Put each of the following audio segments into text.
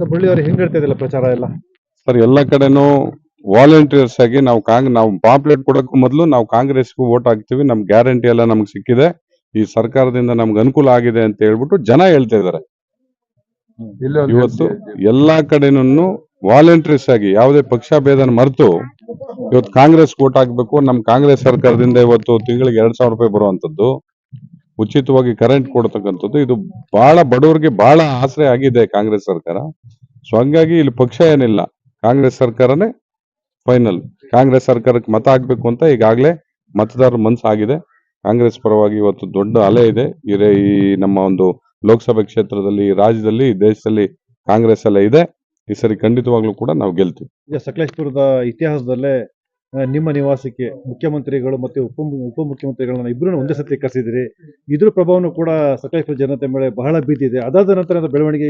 So ಬಳ್ಳಿ ಅವ್ರಿಗೆ ಹೆಂಗ್ ಇದಿಲ್ಲ ಪ್ರಚಾರ ಎಲ್ಲ? ಸರ್, ಎಲ್ಲ ಕಡೆನೂ ವಾಲಂಟಿಯರ್ಸ್ ಆಗಿ ನಾವು ಕಾಂಗ್, ನಾವು ಪಾಂಪ್ಲೆಟ್ ಕೊಡಕ್ಕೂ ಮೊದಲು ನಾವು ಕಾಂಗ್ರೆಸ್ಗೂ ವೋಟ್ ಹಾಕ್ತಿವಿ. ನಮ್ಗೆ ಗ್ಯಾರಂಟಿ ಎಲ್ಲ ನಮ್ಗೆ ಸಿಕ್ಕಿದೆ. ಈ ಸರ್ಕಾರದಿಂದ ನಮ್ಗೆ ಅನುಕೂಲ ಆಗಿದೆ ಅಂತ ಹೇಳ್ಬಿಟ್ಟು ಜನ ಹೇಳ್ತಾ ಇದಾರೆ ಇವತ್ತು ಎಲ್ಲಾ ಕಡೆನೂ ವಾಲಂಟಿಯರ್ಸ್ ಆಗಿ ಯಾವುದೇ ಪಕ್ಷ ಭೇದನ ಮರೆತು ಇವತ್ತು ಕಾಂಗ್ರೆಸ್ ವೋಟ್ ಹಾಕ್ಬೇಕು. ನಮ್ ಕಾಂಗ್ರೆಸ್ ಸರ್ಕಾರದಿಂದ ಇವತ್ತು ತಿಂಗಳಿಗೆ ಎರಡ್ ಸಾವಿರ ರೂಪಾಯಿ ಬರುವಂತದ್ದು ಉಚಿತವಾಗಿ ಕರೆಂಟ್ ಕೊಡ್ತಕ್ಕಂಥದ್ದು. ಇದು ಬಹಳ ಬಡವರಿಗೆ ಬಹಳ ಆಸರೆ ಆಗಿದೆ ಕಾಂಗ್ರೆಸ್ ಸರ್ಕಾರ. ಸೊ ಹಂಗಾಗಿ ಇಲ್ಲಿ ಪಕ್ಷ ಏನಿಲ್ಲ. ಕಾಂಗ್ರೆಸ್ ಸರ್ಕಾರನೇ ಫೈನಲ್ ಕಾಂಗ್ರೆಸ್ ಸರ್ಕಾರಕ್ಕೆ ಮತ ಹಾಕ್ಬೇಕು ಅಂತ ಈಗಾಗಲೇ ಮತದಾರರ ಮನಸ್ಸಾಗಿದೆ. ಕಾಂಗ್ರೆಸ್ ಪರವಾಗಿ ಇವತ್ತು ದೊಡ್ಡ ಅಲೆ ಇದೆ. ಈ ನಮ್ಮ ಒಂದು ಲೋಕಸಭೆ ಕ್ಷೇತ್ರದಲ್ಲಿ ರಾಜ್ಯದಲ್ಲಿ ದೇಶದಲ್ಲಿ ಕಾಂಗ್ರೆಸ್ ಎಲ್ಲ ಇದೆ. ಈ ಸರಿ ಖಂಡಿತವಾಗ್ಲೂ ಕೂಡ ನಾವು ಗೆಲ್ತೀವಿ. ಸಕಲೇಶ್ಪುರದ ಇತಿಹಾಸದಲ್ಲೇ ನಿಮ್ಮ ನಿವಾಸಕ್ಕೆ ಮುಖ್ಯಮಂತ್ರಿಗಳು ಮತ್ತೆ ಉಪ ಉಪಮುಖ್ಯಮಂತ್ರಿಗಳನ್ನ ಇಬ್ಬರೂ ಒಂದೇ ಸತಿ ಕರೆಸಿದಿರಿ. ಇದ್ರ ಪ್ರಭಾವನೂ ಕೂಡ ಸಕಲೇಶ್ವರ ಜನತೆ ಮೇಲೆ ಬಹಳ ಬೀದಿದೆ. ಅದಾದ ನಂತರ ಬೆಳವಣಿಗೆ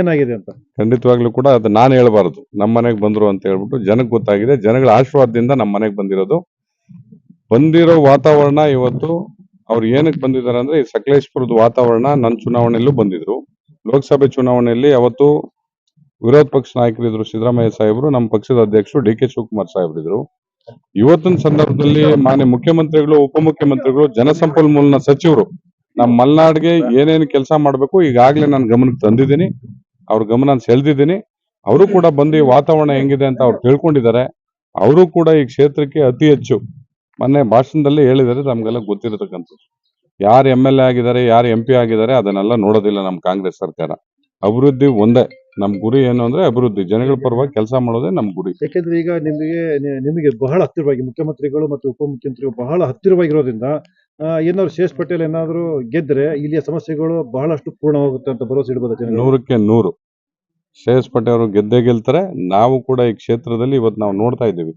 ಏನಾಗಿದೆ ಅಂತ? ಖಂಡಿತವಾಗ್ಲೂ ಕೂಡ ಅದು ನಾನು ಹೇಳಬಾರದು. ನಮ್ಮ ಮನೆಗೆ ಬಂದ್ರು ಅಂತ ಹೇಳ್ಬಿಟ್ಟು ಜನಕ್ಕೆ ಗೊತ್ತಾಗಿದೆ. ಜನಗಳ ಆಶೀರ್ವಾದದಿಂದ ನಮ್ಮ ಮನೆಗೆ ಬಂದಿರೋದು. ಬಂದಿರೋ ವಾತಾವರಣ ಇವತ್ತು ಅವ್ರು ಏನಕ್ಕೆ ಬಂದಿದ್ದಾರೆ ಅಂದ್ರೆ ಈ ಸಕಲೇಶ್ಪುರದ ವಾತಾವರಣ ನನ್ನ ಚುನಾವಣೆಯಲ್ಲೂ ಬಂದಿದ್ರು. ಲೋಕಸಭೆ ಚುನಾವಣೆಯಲ್ಲಿ ಅವತ್ತು ವಿರೋಧ ಪಕ್ಷ ನಾಯಕರಿದ್ರು ಸಿದ್ದರಾಮಯ್ಯ ಸಾಹೇಬರು ನಮ್ಮ ಪಕ್ಷದ ಅಧ್ಯಕ್ಷರು ಡಿ ಕೆ ಶಿವಕುಮಾರ್ ಸಾಹೇಬರಿದ್ರು. ಇವತ್ತಿನ ಸಂದರ್ಭದಲ್ಲಿ ಮಾನ್ಯ ಮುಖ್ಯಮಂತ್ರಿಗಳು, ಉಪಮುಖ್ಯಮಂತ್ರಿಗಳು ಜಲಸಂಪನ್ಮೂಲನ ಸಚಿವರು ನಮ್ಮ ಮಲ್ನಾಡ್ಗೆ ಏನೇನು ಕೆಲಸ ಮಾಡಬೇಕು ಈಗಾಗಲೇ ನಾನು ಗಮನಕ್ಕೆ ತಂದಿದ್ದೀನಿ. ಅವ್ರ ಗಮನ ಸೆಳೆದಿದ್ದೀನಿ. ಅವರು ಕೂಡ ಬಂದು ವಾತಾವರಣ ಹೆಂಗಿದೆ ಅಂತ ಅವ್ರು ತಿಳ್ಕೊಂಡಿದ್ದಾರೆ. ಅವರು ಕೂಡ ಈ ಕ್ಷೇತ್ರಕ್ಕೆ ಅತಿ ಹೆಚ್ಚು ಮೊನ್ನೆ ಭಾಷಣದಲ್ಲಿ ಹೇಳಿದರೆ ನಮ್ಗೆಲ್ಲ ಗೊತ್ತಿರತಕ್ಕಂಥದ್ದು. ಯಾರು ಎಂ ಎಲ್ ಎ ಆಗಿದ್ದಾರೆ, ಯಾರು ಎಂ ಪಿ ಆಗಿದ್ದಾರೆ ಅದನ್ನೆಲ್ಲ ನೋಡೋದಿಲ್ಲ ನಮ್ಮ ಕಾಂಗ್ರೆಸ್ ಸರ್ಕಾರ. ಅಭಿವೃದ್ಧಿ ಒಂದೇ. ನಮ್ ಗುರಿ ಏನು ಅಂದ್ರೆ ಅಭಿವೃದ್ಧಿ. ಜನಗಳ ಪರವಾಗಿ ಕೆಲಸ ಮಾಡೋದೇ ನಮ್ಮ ಗುರಿ. ಯಾಕೆಂದ್ರೆ ಈಗ ನಿಮಗೆ ನಿಮಗೆ ಬಹಳ ಹತ್ತಿರವಾಗಿ ಮುಖ್ಯಮಂತ್ರಿಗಳು ಮತ್ತು ಉಪಮುಖ್ಯಮಂತ್ರಿಗಳು ಬಹಳ ಹತ್ತಿರವಾಗಿರೋದ್ರಿಂದ ಏನಾದ್ರು ಶೇಷ್ ಪಟೇಲ್ ಏನಾದ್ರು ಗೆದ್ರೆ ಇಲ್ಲಿಯ ಸಮಸ್ಯೆಗಳು ಬಹಳಷ್ಟು ಪೂರ್ಣವಾಗುತ್ತೆ ಅಂತ ಭರವಸೆ ಇಡಬಹುದು ನೂರಕ್ಕೆ ನೂರು. ಶೇಷ್ ಪಟೇಲ್ ಅವರು ಗೆದ್ದೇ ಗೆಲ್ತಾರೆ. ನಾವು ಕೂಡ ಈ ಕ್ಷೇತ್ರದಲ್ಲಿ ಇವತ್ತು ನಾವು ನೋಡ್ತಾ ಇದ್ದೀವಿ.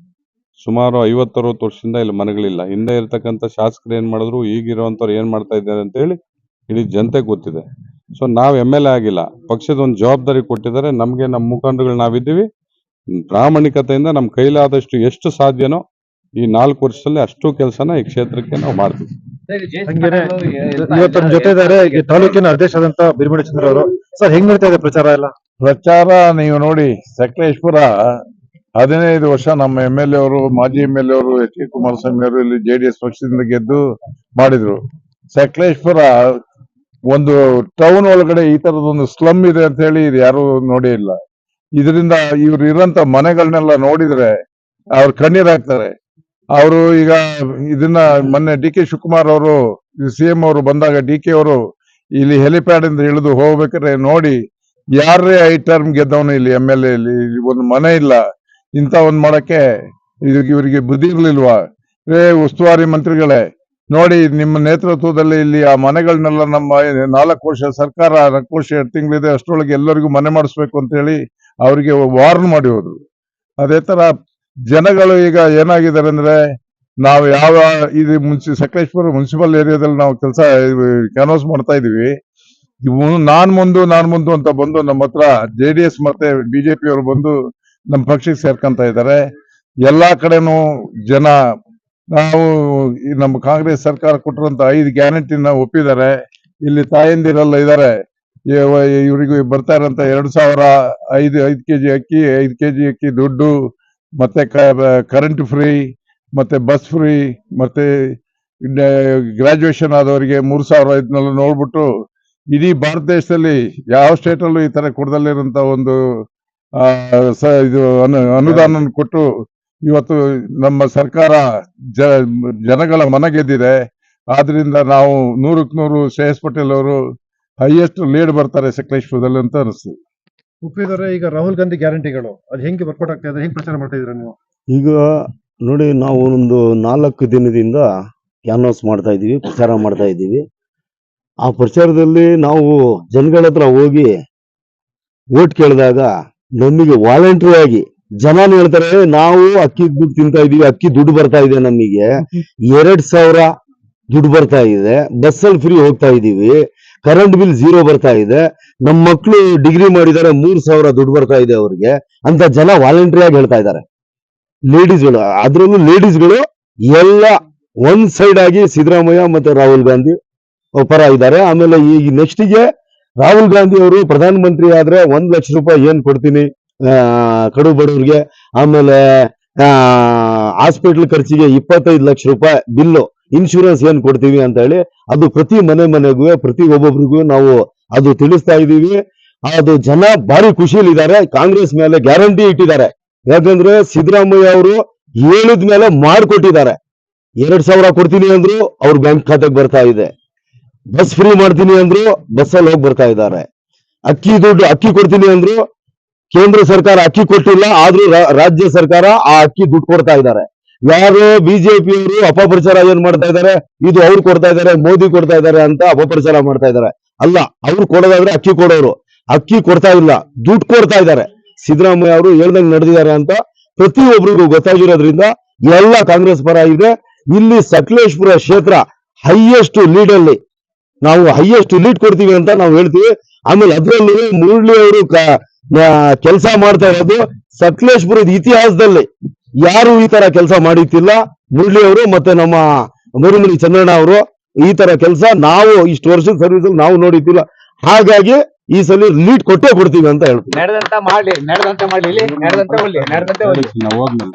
ಸುಮಾರು ಐವತ್ತರವತ್ತು ವರ್ಷದಿಂದ ಇಲ್ಲಿ ಮನೆಗಳಿಲ್ಲ. ಹಿಂದೆ ಇರ್ತಕ್ಕಂಥ ಶಾಸಕರು ಏನ್ ಮಾಡಿದ್ರು ಈಗಿರುವಂತವ್ರು ಏನ್ ಮಾಡ್ತಾ ಇದ್ದಾರೆ ಅಂತ ಹೇಳಿ ಇಡೀ ಜನತೆ ಗೊತ್ತಿದೆ. ಸೊ ನಾವ್ ಎಂ ಎಲ್ ಎ ಆಗಿಲ್ಲ. ಪಕ್ಷದ ಒಂದು ಜವಾಬ್ದಾರಿ ಕೊಟ್ಟಿದ್ದಾರೆ. ನಮ್ಗೆ ನಮ್ಮ ಮುಖಂಡರುಗಳು ನಾವಿದ್ದೀವಿ. ಪ್ರಾಮಾಣಿಕತೆಯಿಂದ ನಮ್ಮ ಕೈಲಾದಷ್ಟು ಎಷ್ಟು ಸಾಧ್ಯನೋ ಈ ನಾಲ್ಕು ವರ್ಷದಲ್ಲಿ ಅಷ್ಟು ಕೆಲಸನ ಈ ಕ್ಷೇತ್ರಕ್ಕೆ ನಾವು ಮಾಡ್ತೀವಿ. ಇವತ್ತು ತಾಲೂಕಿನ ಅಧ್ಯಕ್ಷರಾದಂತ ಬಿರ್ಮಿಡಿ ಚಂದ್ರ ಅವರು. ಸರ್ ಹೆಂಗ್ ನಡೀತಾ ಇದೆ ಪ್ರಚಾರ ಎಲ್ಲ? ಪ್ರಚಾರ ನೀವು ನೋಡಿ ಸಕಲೇಶ್ಪುರ ಹದಿನೈದು ವರ್ಷ ನಮ್ಮ ಎಂ ಎಲ್ ಎ ಅವರು ಮಾಜಿ ಎಂ ಎಲ್ ಎ ಅವರು ಎಚ್ ಡಿ ಕುಮಾರಸ್ವಾಮಿ ಅವರು ಇಲ್ಲಿ ಜೆಡಿಎಸ್ ಪಕ್ಷದಿಂದ ಗೆದ್ದು ಮಾಡಿದ್ರು. ಸಕಲೇಶ್ಪುರ ಒಂದು ಟೌನ್ ಒಳಗಡೆ ಈ ತರದೊಂದು ಸ್ಲಮ್ ಇದೆ ಅಂತ ಹೇಳಿ ಇದು ಯಾರು ನೋಡಿ ಇಲ್ಲ. ಇದರಿಂದ ಇವ್ರು ಇರೋಂತ ಮನೆಗಳನ್ನೆಲ್ಲ ನೋಡಿದ್ರೆ ಅವ್ರು ಕಣ್ಣೀರಾಗ್ತಾರೆ ಅವರು ಈಗ ಇದನ್ನ ಮೊನ್ನೆ ಡಿ ಕೆ ಶಿವಕುಮಾರ್ ಅವರು, ಸಿ ಎಂ ಅವರು ಬಂದಾಗ ಡಿ ಕೆ ಅವರು ಇಲ್ಲಿ ಹೆಲಿಪ್ಯಾಡ್ ಇಂದ ಇಳಿದು ಹೋಗ್ಬೇಕಾದ್ರೆ ನೋಡಿ ಯಾರೇ ಐ ಟರ್ಮ್ ಗೆದ್ದವನು ಇಲ್ಲಿ ಎಂ ಎಲ್ ಎ ಇಲ್ಲಿ ಒಂದು ಮನೆ ಇಲ್ಲ. ಇಂತ ಒಂದ್ ಮಾಡಕ್ಕೆ ಇದಕ್ಕೆ ಇವರಿಗೆ ಬುದ್ಧಿ ಇರ್ಲಿಲ್ವಾ? ರೇ ಉಸ್ತುವಾರಿ ಮಂತ್ರಿಗಳೇ ನೋಡಿ, ನಿಮ್ಮ ನೇತೃತ್ವದಲ್ಲಿ ಇಲ್ಲಿ ಆ ಮನೆಗಳನ್ನೆಲ್ಲ ನಮ್ಮ ನಾಲ್ಕು ವರ್ಷ ಸರ್ಕಾರ ನಾಲ್ಕು ವರ್ಷ ಎರಡು ತಿಂಗಳಿದೆ, ಅಷ್ಟರೊಳಗೆ ಎಲ್ಲರಿಗೂ ಮನೆ ಮಾಡಿಸ್ಬೇಕು ಅಂತ ಹೇಳಿ ಅವರಿಗೆ ವಾರ್ನ್ ಮಾಡಿ ಹೋದ್ರು. ಅದೇ ತರ ಜನಗಳು ಈಗ ಏನಾಗಿದ್ದಾರೆ ಅಂದ್ರೆ, ನಾವು ಯಾವ ಇದು ಮುನ್ಸಿ, ಸಕಲೇಶ್ಪುರ ಮುನ್ಸಿಪಲ್ ಏರಿಯಾದಲ್ಲಿ ನಾವು ಕೆಲಸ ಕ್ಯಾನ್ವಾಸ್ ಮಾಡ್ತಾ ಇದೀವಿ ನಾನ್ ಮುಂದು ನಾನ್ ಮುಂದು ಅಂತ ಬಂದು ನಮ್ಮ ಹತ್ರ ಜೆ ಡಿ ಎಸ್ ಮತ್ತೆ ಬಿಜೆಪಿ ಅವರು ಬಂದು ನಮ್ಮ ಪಕ್ಷಕ್ಕೆ ಸೇರ್ಕೊಂತ ಇದ್ದಾರೆ. ಎಲ್ಲಾ ಕಡೆನೂ ಜನ ನಾವು ನಮ್ಮ ಕಾಂಗ್ರೆಸ್ ಸರ್ಕಾರ ಕೊಟ್ಟಿರುವಂತ ಐದು ಗ್ಯಾರಂಟಿನ ಒಪ್ಪಿದ್ದಾರೆ. ಇಲ್ಲಿ ತಾಯಂದಿರೆಲ್ಲ ಇದಾರೆ ಇವರಿಗೆ ಬರ್ತಾ ಇರೋಂತ ಎರಡು ಸಾವಿರ ಐದು ಐದು ಕೆಜಿ ಅಕ್ಕಿ, ಐದು ಕೆಜಿ ಅಕ್ಕಿ ದುಡ್ಡು, ಮತ್ತೆ ಕರೆಂಟ್ ಫ್ರೀ ಮತ್ತೆ ಬಸ್ ಫ್ರೀ ಮತ್ತೆ ಗ್ರಾಜುಯೇಷನ್ ಆದವರಿಗೆ ಮೂರು ಸಾವಿರ ಇದನ್ನೆಲ್ಲ ನೋಡ್ಬಿಟ್ಟು ಇಡೀ ಭಾರತ ದೇಶದಲ್ಲಿ ಯಾವ ಸ್ಟೇಟ್ ಅಲ್ಲೂ ಈ ತರ ಕೊಡದಲ್ಲಿರುವಂತ ಒಂದು ಇದು ಅನು- ಅನುದಾನ ಕೊಟ್ಟು ಇವತ್ತು ನಮ್ಮ ಸರ್ಕಾರ ಜ ಜನಗಳ ಮನ ಗೆದ್ದಿದೆ ಆದ್ರಿಂದ ನಾವು ನೂರಕ್ಕೆ ನೂರು ಶ್ರೇಯಸ್ ಪಟೇಲ್ ಅವರು ಹೈಯೆಸ್ಟ್ ಲೀಡ್ ಬರ್ತಾರೆ ಸಕಲೇಶ್ಪುರದಲ್ಲಿ ಅಂತ ಅನಿಸ್ತು. ಉಪ್ಪಿದರೆ ಈಗ ರಾಹುಲ್ ಗಾಂಧಿ ಗ್ಯಾರಂಟಿಗಳು ಅದು ಹೆಂಗೆ ವರ್ಕೌಟ್ ಆಗ್ತಾ ಇದೆ ಹೆಂಗ್ ಪ್ರಚಾರ ಮಾಡ್ತಾ ಇದ್ದೀರಾ ನೀವು? ಈಗ ನೋಡಿ ನಾವು ಒಂದು ನಾಲ್ಕು ದಿನದಿಂದ ಕ್ಯಾನ್ವಾಸ್ ಮಾಡ್ತಾ ಇದ್ದೀವಿ ಪ್ರಚಾರ ಮಾಡ್ತಾ ಇದ್ದೀವಿ. ಆ ಪ್ರಚಾರದಲ್ಲಿ ನಾವು ಜನಗಳ ಹತ್ರ ಹೋಗಿ ಓಟ್ ಕೇಳಿದಾಗ ನಮಗೆ ವಾಲಂಟ್ರಿ ಆಗಿ ಜನ ಹೇಳ್ತಾರೆ, ನಾವು ಅಕ್ಕಿ ದುಡ್ಡು ತಿಂತಾ ಇದೀವಿ, ಅಕ್ಕಿ ದುಡ್ಡು ಬರ್ತಾ ಇದೆ ನಮಗೆ. ಎರಡ್ ಸಾವಿರ ದುಡ್ಡು ಬರ್ತಾ ಇದೆ, ಬಸ್ಸಲ್ಲಿ ಫ್ರೀ ಹೋಗ್ತಾ ಇದೀವಿ ಕರೆಂಟ್ ಬಿಲ್ ಝೀರೋ ಬರ್ತಾ ಇದೆ ನಮ್ಮ ಮಕ್ಕಳು ಡಿಗ್ರಿ ಮಾಡಿದ್ದಾರೆ ಮೂರ್ ಸಾವಿರ ದುಡ್ಡು ಬರ್ತಾ ಇದೆ ಅವ್ರಿಗೆ, ಅಂತ ಜನ ವಾಲಂಟ್ರಿ ಆಗಿ ಹೇಳ್ತಾ ಇದ್ದಾರೆ. ಲೇಡೀಸ್ಗಳು ಅದ್ರಲ್ಲೂ ಲೇಡೀಸ್ಗಳು ಎಲ್ಲ ಒಂದ್ ಸೈಡ್ ಆಗಿ ಸಿದ್ದರಾಮಯ್ಯ ಮತ್ತೆ ರಾಹುಲ್ ಗಾಂಧಿ ಪರ ಇದ್ದಾರೆ. ಆಮೇಲೆ ಈಗ ನೆಕ್ಸ್ಟ್ಗೆ ರಾಹುಲ್ ಗಾಂಧಿ ಅವರು ಪ್ರಧಾನಮಂತ್ರಿ ಆದ್ರೆ ಒಂದ್ ಲಕ್ಷ ರೂಪಾಯಿ ಏನ್ ಕೊಡ್ತೀನಿ? ಕಡು ಬಡವ್ರಿಗೆ ಆಮೇಲೆ ಹಾಸ್ಪಿಟ್ಲ್ ಖರ್ಚಿಗೆ ಇಪ್ಪತ್ತೈದು ಲಕ್ಷ ರೂಪಾಯಿ ಬಿಲ್ಲು ಇನ್ಶೂರೆನ್ಸ್ ಏನ್ ಕೊಡ್ತೀವಿ ಅಂತ ಹೇಳಿ, ಅದು ಪ್ರತಿ ಮನೆ ಮನೆಗೂ, ಪ್ರತಿ ಒಬ್ಬೊಬ್ರಿಗೂ ನಾವು ಅದು ತಿಳಿಸ್ತಾ ಇದೀವಿ ಅದು ಜನ ಭಾರಿ ಖುಷಿಯಲ್ಲಿದ್ದಾರೆ. ಕಾಂಗ್ರೆಸ್ ಮೇಲೆ ಗ್ಯಾರಂಟಿ ಇಟ್ಟಿದ್ದಾರೆ. ಯಾಕಂದ್ರೆ ಸಿದ್ದರಾಮಯ್ಯ ಅವರು ಹೇಳಿದ ಮೇಲೆ ಮಾಡ್ಕೊಟ್ಟಿದ್ದಾರೆ. ಎರಡ್ ಸಾವಿರ ಕೊಡ್ತೀನಿ ಅಂದ್ರು ಅವ್ರ ಬ್ಯಾಂಕ್ ಖಾತೆಗೆ ಬರ್ತಾ ಇದೆ. ಬಸ್ ಫ್ರೀ ಮಾಡ್ತೀನಿ ಅಂದ್ರು ಬಸ್ಸಲ್ಲಿ ಹೋಗಿ ಬರ್ತಾ ಇದ್ದಾರೆ. ಅಕ್ಕಿ ದುಡ್ಡು, ಅಕ್ಕಿ ಕೊಡ್ತೀನಿ ಅಂದ್ರು ಕೇಂದ್ರ ಸರ್ಕಾರ ಅಕ್ಕಿ ಕೊಟ್ಟಿಲ್ಲ, ಆದ್ರೂ ರಾಜ್ಯ ಸರ್ಕಾರ ಆ ಅಕ್ಕಿ ದುಡ್ಡು ಕೊಡ್ತಾ ಇದ್ದಾರೆ. ಯಾರು ಬಿಜೆಪಿಯವರು ಅಪಪ್ರಚಾರ ಏನ್ ಮಾಡ್ತಾ ಇದ್ದಾರೆ? ಇದು ಅವ್ರು ಕೊಡ್ತಾ ಇದ್ದಾರೆ, ಮೋದಿ ಕೊಡ್ತಾ ಇದ್ದಾರೆ ಅಂತ ಅಪಪ್ರಚಾರ ಮಾಡ್ತಾ ಇದ್ದಾರೆ. ಅಲ್ಲ, ಅವ್ರು ಕೊಡೋದಾದ್ರೆ ಅಕ್ಕಿ ಕೊಡೋರು. ಅಕ್ಕಿ ಕೊಡ್ತಾ ಇಲ್ಲ, ದುಡ್ಡು ಕೊಡ್ತಾ ಇದ್ದಾರೆ. ಸಿದ್ದರಾಮಯ್ಯ ಅವರು ಹೇಳ್ದಂಗೆ ನಡೆದಿದ್ದಾರೆ ಅಂತ ಪ್ರತಿಯೊಬ್ಬರಿಗೂ ಗೊತ್ತಾಗಿರೋದ್ರಿಂದ ಎಲ್ಲ ಕಾಂಗ್ರೆಸ್ ಪರ ಇದೆ. ಇಲ್ಲಿ ಸಕಲೇಶ್ಪುರ ಕ್ಷೇತ್ರ ಹೈಯೆಸ್ಟ್ ಲೀಡ್ ಅಲ್ಲಿ ನಾವು ಹೈಯೆಸ್ಟ್ ಲೀಡ್ ಕೊಡ್ತೀವಿ ಅಂತ ನಾವು ಹೇಳ್ತೀವಿ. ಆಮೇಲೆ ಅದರಲ್ಲಿ ಮುರಳಿ ಅವರು ಕೆಲಸ ಮಾಡ್ತಾ ಇರೋದು ಸಕಲೇಶ್ಪುರದ ಇತಿಹಾಸದಲ್ಲಿ. ಯಾರು ಈ ತರ ಕೆಲಸ ಮಾಡಿತ್ತಿಲ್ಲ ಮುರಳಿ ಅವರು ಮತ್ತೆ ನಮ್ಮ ಮರುಮುನಿ ಚಂದ್ರಣ್ಣ ಅವರು ಈ ತರ ಕೆಲಸ ನಾವು ಇಷ್ಟು ವರ್ಷದ ಸರ್ವಿಸ್ ಅಲ್ಲಿ ನಾವು ನೋಡಿದ್ದಿಲ್ಲ ಹಾಗಾಗಿ ಈ ಸಲ ಲೀಡ್ ಕೊಟ್ಟೇ ಕೊಡ್ತೀವಿ ಅಂತ ಹೇಳ್ತೀವಿ ನಡೆದಂತ ಮಾಡ್ಲಿ ನಡೆದಂತ ಮಾಡ್ಲಿ ಇಲ್ಲಿ ನಡೆದಂತೆ ಒಳ್ಳೆ ನಡೆದಂತೆ ಒಳ್ಳೆ ನಾವು ಹೋದ್ಮೇಲೆ.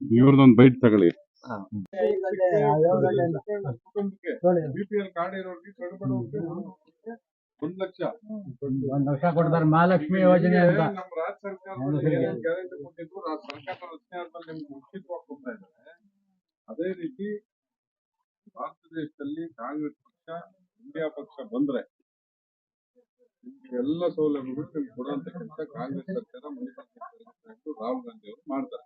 ಇವ್ರದೊಂದು ಬೈಟ್ ತಗೊಳ್ಳಿ. ಒಂದ್ ಲಕ್ಷ. ಒಂದ್ ಲಕ್ಷ ಕೊಡ್ತಾರೆ ಮಹಾಲಕ್ಷ್ಮಿ ಯೋಜನೆ ಅಂತ. ನಮ್ಮ ರಾಜ್ಯ ಸರ್ಕಾರ ಗ್ಯಾರಂಟಿ ಕೊಟ್ಟಿದ್ರು ಸರ್ಕಾರ ರಚನೆ ಆದ್ಮೇಲೆ ನಿಮ್ಗೆ ಉಚಿತವಾಗಿ ಕೊಡ್ತಾ ಇದ್ದಾರೆ. ಅದೇ ರೀತಿ ಭಾರತ ದೇಶದಲ್ಲಿ ಕಾಂಗ್ರೆಸ್ ಪಕ್ಷ ಇಂಡಿಯಾ ಪಕ್ಷ ಬಂದ್ರೆ ಎಲ್ಲ ಸೌಲಭ್ಯಗಳು ನಿಮ್ಗೆ ಕೊಡುವಂತ ಕೆಲಸ ಕಾಂಗ್ರೆಸ್ ಸರ್ಕಾರ ಮತ್ತು ರಾಹುಲ್ ಗಾಂಧಿ ಅವರು ಮಾಡ್ತಾರೆ.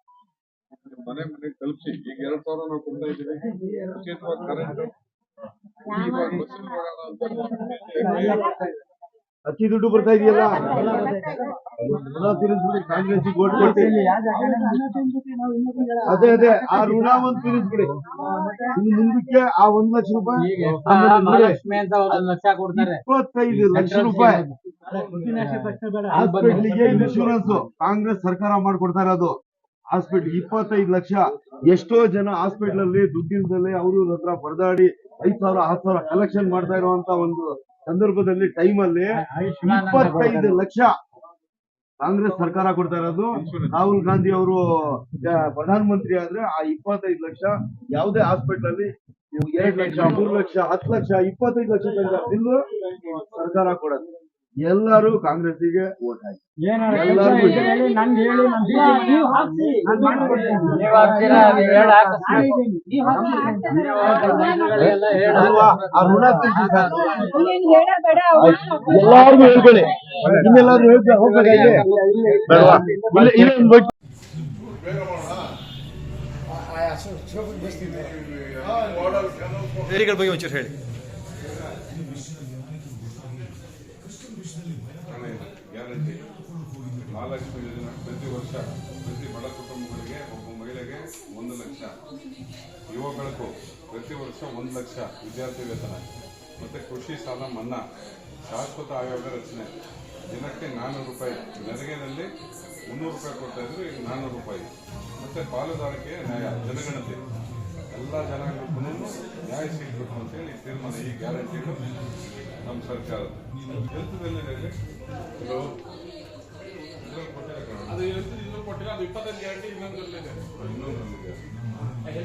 ಮನೆ ಮನೆಗೆ ತಲುಪಿಸಿ ಈಗ ಎರಡ್ ಸಾವಿರ ನಾವು ಕೊಡ್ತಾ ಇದ್ದೀವಿ. ಉಚಿತವಾಗಿ ಕರೆಂಟ್ ಹೋಗೋಣ ಅಂತ. ಅಕ್ಕಿ ದುಡ್ಡು ಬರ್ತಾ ಇದೆಯಲ್ಲ? ಕಾಂಗ್ರೆಸ್ ಓಟ್ ಕೊಟ್ಟು ಅದೇ ಅದೇ ಆ ಋಣ ಒಂದು ತೀರಿಸ್ಬಿಡಿ ಇನ್ನು ಮುಂದಕ್ಕೆ ಆ ಒಂದ್ ಲಕ್ಷ ರೂಪಾಯಿ ಅಂತ ಇಪ್ಪತ್ತೈದು ಲಕ್ಷ ರೂಪಾಯಿ. ಹಾಸ್ಪಿಟ್ಲಿಗೆ ಇನ್ಶೂರೆನ್ಸ್. ಕಾಂಗ್ರೆಸ್ ಸರ್ಕಾರ ಮಾಡ್ಕೊಡ್ತಾ ಇರೋದು ಹಾಸ್ಪಿಟ್ಲ್ ಇಪ್ಪತ್ತೈದು ಲಕ್ಷ. ಎಷ್ಟೋ ಜನ ಹಾಸ್ಪಿಟಲ್ ಅಲ್ಲಿ ದುಡ್ಡಿಲ್ದಲೆ ಅವ್ರ ಹತ್ರ ಪರದಾಡಿ ಐದ್ ಸಾವಿರ ಹತ್ತು ಸಾವಿರ ಕಲೆಕ್ಷನ್ ಮಾಡ್ತಾ ಇರುವಂತ ಒಂದು ಸಂದರ್ಭದಲ್ಲಿ ಟೈಮ್ ಅಲ್ಲಿ ಇಪ್ಪತ್ತೈದು ಲಕ್ಷ ಕಾಂಗ್ರೆಸ್ ಸರ್ಕಾರ ಕೊಡ್ತಾ ಇರೋದು. ರಾಹುಲ್ ಗಾಂಧಿ ಅವರು ಪ್ರಧಾನಮಂತ್ರಿ ಆದ್ರೆ ಆ ಇಪ್ಪತ್ತೈದು ಲಕ್ಷ ಯಾವುದೇ ಹಾಸ್ಪಿಟಲ್ ಅಲ್ಲಿ ನೀವು ಎರಡ್ ಲಕ್ಷ ಮೂರು ಲಕ್ಷ ಹತ್ತು ಲಕ್ಷ ಇಪ್ಪತ್ತೈದು ಲಕ್ಷ ತನಕ ಬಿಲ್ಲು ಸರ್ಕಾರ ಕೊಡೋದು ಎಲ್ಲರೂ ಕಾಂಗ್ರೆಸ್ಸಿಗೆ ವೋಟ್ ಹಾಕಿ. ಎಲ್ಲರಿಗೂ ಇದೆ. ನೀವ್ ಹಾಕ್ತೀರಾ ನೀವ್ ಹೇಳಿ ಅಲ್ವಾ? ಆ ಋಣ ತೀರ್ಸಿ ಸರ್. ನೀನ್ ಹೇಳಬೇಡ ಎಲ್ಲಾರ್ಗು ಹೇಳ್ಕೊಳ್ಳಿ ಇನ್ನೆಲ್ಲಾರು ಹೇಳ್ತಾ ಹೋಗ್ಬೇಕಾಗಿದೆ ಬೇಡವಾ? ಇಲ್ಲ ಇಲ್ಲ ಒಂದ್ ಬಟ್- ಏರಿಗಳ ಬಗ್ಗೆ ಒಂಚೂರು ಹೇಳಿ ಗ್ಯಾರಂಟಿ ಮಹಾಲಕ್ಷ್ಮಿ ಯೋಜನೆ ಪ್ರತಿ ವರ್ಷ ಪ್ರತಿ ಬಡ ಕುಟುಂಬಗಳಿಗೆ ಒಬ್ಬ ಮಹಿಳೆಗೆ ಒಂದು ಲಕ್ಷ. ಯುವ ಬೆಳಕು ಪ್ರತಿ ವರ್ಷ ಒಂದು ಲಕ್ಷ ವಿದ್ಯಾರ್ಥಿ ವೇತನ. ಮತ್ತು ಕೃಷಿ ಸಾಲ ಮನ್ನಾ, ಶಾಶ್ವತ ಆಯೋಗ ರಚನೆ. ದಿನಕ್ಕೆ ನಾನ್ನೂರು ರೂಪಾಯಿ. ನೆರಿಗೆನಲ್ಲಿ ಮುನ್ನೂರು ರೂಪಾಯಿ ಕೊಡ್ತಾ ಇದ್ರು, ಈಗ ನಾನ್ನೂರು ರೂಪಾಯಿ. ಮತ್ತು ಪಾಲುದಾರಿಕೆ ನ್ಯಾಯ, ಜನಗಣತಿ. ಎಲ್ಲ ಜನಾಂಗಕ್ಕೂ ನ್ಯಾಯ ಸಿಗಬೇಕು ಅಂತೇಳಿ ತೀರ್ಮಾನ ಈ ಗ್ಯಾರಂಟಿಗಳು ನಮ್ಮ ಸರ್ಕಾರ. ಹೆಲ್ತ್ದಲ್ಲಿ ಇದು ಅದು ಅದು ಇಪ್ಪತ್ತೈದು ಗ್ಯಾರಂಟಿ ಇನ್ನೊಂದರಲ್ಲಿದೆ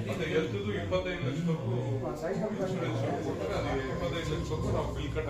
ಮತ್ತೆ ಹೆಲ್ತ್ದು ಇಪ್ಪತ್ತೈದು ಲಕ್ಷಕ್ಕೂ ಇನ್ಶೂರೆನ್ಸ್ ಕೊಟ್ಟರೆ ಅದು ಇಪ್ಪತ್ತೈದು ಲಕ್ಷಕ್ಕೂ ನಾವು ಬಿಲ್ ಕಟ್